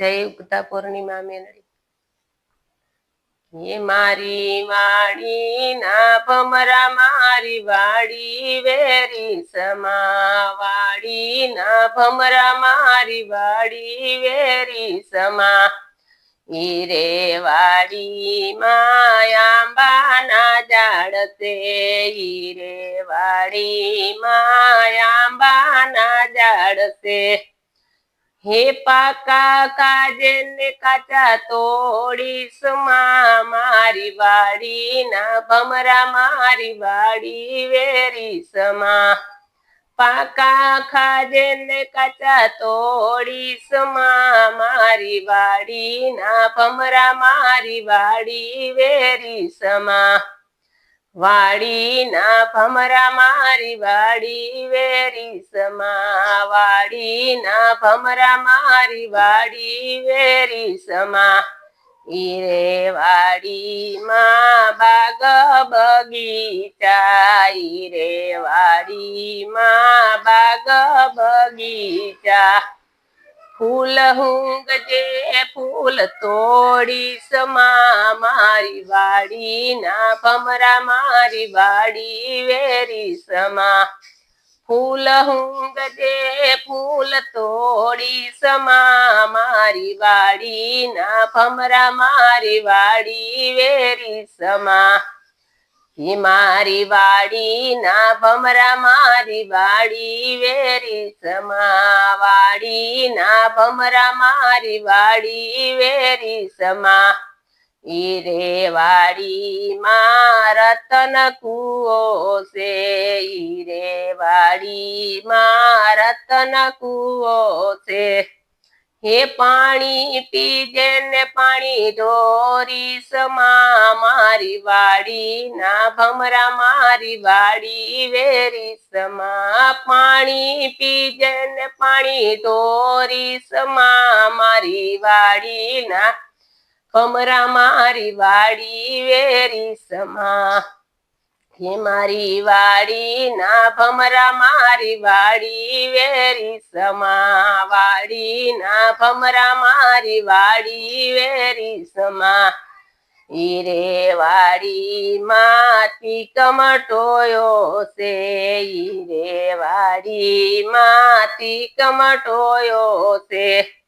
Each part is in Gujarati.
જય ઉગતા પૂર્ણિમા મેલડી. મારી વાડી ના ભમરા મારી વાડી, વેરી સમા વાડી ના ભમરા મારી વાડી, વેરી સમા. ઈરે વાડી માયાંબાના જાડતે હીરે વાડી માયાંબાના ઝાડ તે હે પાકા કાજે ને કાચા તોડીશ સમા મારી વાડી ના ભમરા મારી વાડી વેરી સમા પાકા ખાજે ને કાચા તોડીશ સમા મારી વાડી ના ભમરા મારી વાડી વેરી સમા વાડી ના ભમરા મારી વાડી વેરી સમા. વાડી ના ભમરા મારી વાડી વેરી સમા. ઈરે વાડી માં બાગ બગીચા. ઈરે વાડી માં બાગ બગીચા. ફૂલ હું ગજે ફૂલ તોડી સમા મારી વાડી ના ભમરા મારી વાડી વેરી સમા. ફૂલ હું ગજે ફૂલ તોડી સમા મારી વાડી ના ભમરા મારી વાડી વેરી સમા. હે મારી વાડી ના ભમરા મારી વાડી, વેરી સમા વાડી ના ભમરા મારી વાડી, વેરી સમા. ઈરે વાડી માં રતન કુઓ છે ઈરે વાડી માં રતન કુઓ છે. હે પાણી પીજે ને પાણી ઢોરી સમા મારી વાડી, ના ભમરા મારી વાડી વેરી સમા પાણી પીજે ને પાણી ઢોરી સમા મારી વાડી, ના ભમરા મારી વાડી વેરી સમા હે મારી વાડી, ના ભમરા, મારી વાડી, વેરી સમા વાડી, ના ભમરા, મારી વાડી, વેરી સમા. ઈરે વાડી માતી કમટોયો છે ઈરે વાડી માતી કમટોયો છે.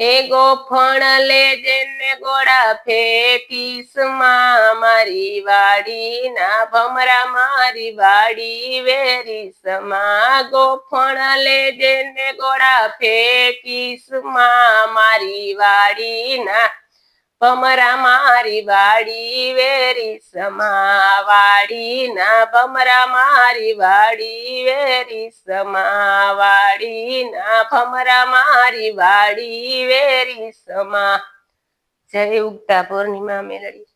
એ ગોફણ લેજે ને ગોળા ફેકીસ મારી વાડી ના ભમરા મારી વાડી વેરીસમાં ગોફણ લેજે ને ગોળા ફેકીસ મારી વાડી ના ભમરા મારી વાડી વેરી સમા વાડી ના ભમરા મારી વાડી વેરી સમા વાડી ના ભમરા મારી વાડી વેરી, સમા. જય ઉગતા પૂર્ણિમા મેળડી